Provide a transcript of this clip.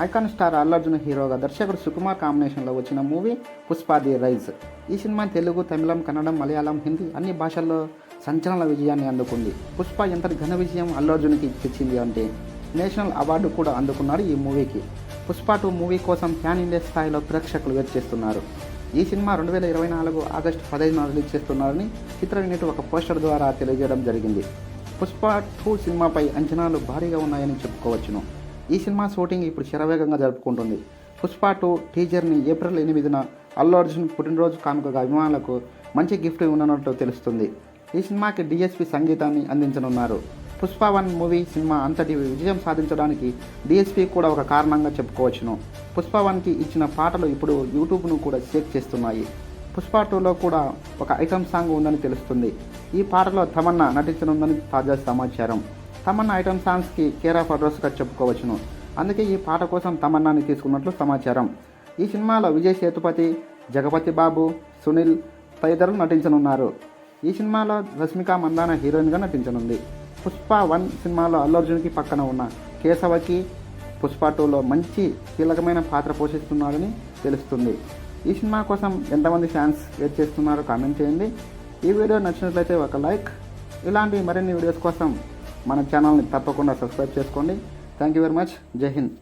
Icon star Allu Arjun హీరోగా దర్శకుడు సుకుమార్ కాంబినేషన్లో వచ్చిన మూవీ పుష్ప ది రైజ్. ఈ సినిమా తెలుగు తమిళం కన్నడం మలయాళం హిందీ అన్ని భాషల్లో సంచలన విజయాన్ని అందుకుంది. పుష్ప ఎంత ఘన విజయం అల్లర్జున్కి తెచ్చింది అంటే నేషనల్ అవార్డు కూడా అందుకున్నాడు ఈ మూవీకి. పుష్ప టూ మూవీ కోసం ప్యాన్ ఇండియా స్థాయిలో ప్రేక్షకులు వెయిట్ చేస్తున్నారు. ఈ సినిమా రెండు వేల ఇరవై నాలుగు ఆగస్టు పదహైదున రిలీజ్ చేస్తున్నారని చిత్ర యూనిట్ ఒక పోస్టర్ ద్వారా తెలియజేయడం జరిగింది. పుష్ప టూ సినిమాపై అంచనాలు భారీగా ఉన్నాయని చెప్పుకోవచ్చును. ఈ సినిమా షూటింగ్ ఇప్పుడు శరవేగంగా జరుపుకుంటుంది. పుష్ప టూ టీజర్ని ఏప్రిల్ ఎనిమిదిన అల్లు అర్జున్ పుట్టినరోజు కానుకగా అభిమానులకు మంచి గిఫ్ట్ ఉండనున్నట్టు తెలుస్తుంది. ఈ సినిమాకి డిఎస్పి సంగీతాన్ని అందించనున్నారు. పుష్ప వన్ మూవీ సినిమా అంతటి విజయం సాధించడానికి డిఎస్పి కూడా ఒక కారణంగా చెప్పుకోవచ్చును. పుష్ప వన్కి ఇచ్చిన పాటలు ఇప్పుడు యూట్యూబ్ను కూడా షేక్ చేస్తున్నాయి. పుష్ప టూలో కూడా ఒక ఐటమ్ సాంగ్ ఉందని తెలుస్తుంది. ఈ పాటలో తమన్నా నటించనుందని తాజా సమాచారం. తమన్నా ఐటమ్ సాంగ్స్కి కేర్ ఆఫ్ అడ్రస్గా చెప్పుకోవచ్చును. అందుకే ఈ పాట కోసం తమన్నాని తీసుకున్నట్లు సమాచారం. ఈ సినిమాలో విజయ్ సేతుపతి జగపతి బాబు సునీల్ తదితరులు నటించనున్నారు. ఈ సినిమాలో రష్మిక మందాన హీరోయిన్గా నటించనుంది. పుష్ప వన్ సినిమాలో అల్లు అర్జున్కి పక్కన ఉన్న కేశవకి పుష్ప టూలో మంచి కీలకమైన పాత్ర పోషిస్తున్నారని తెలుస్తుంది. ఈ సినిమా కోసం ఎంతమంది ఫ్యాన్స్ వెయిట్ చేస్తున్నారో కామెంట్ చేయండి. ఈ వీడియో నచ్చినట్లయితే ఒక లైక్. ఇలాంటి మరిన్ని వీడియోస్ కోసం మన ఛానల్ని తప్పకుండా సబ్స్క్రైబ్ చేసుకోండి. థ్యాంక్ యూ వెరీ మచ్ జై హింద్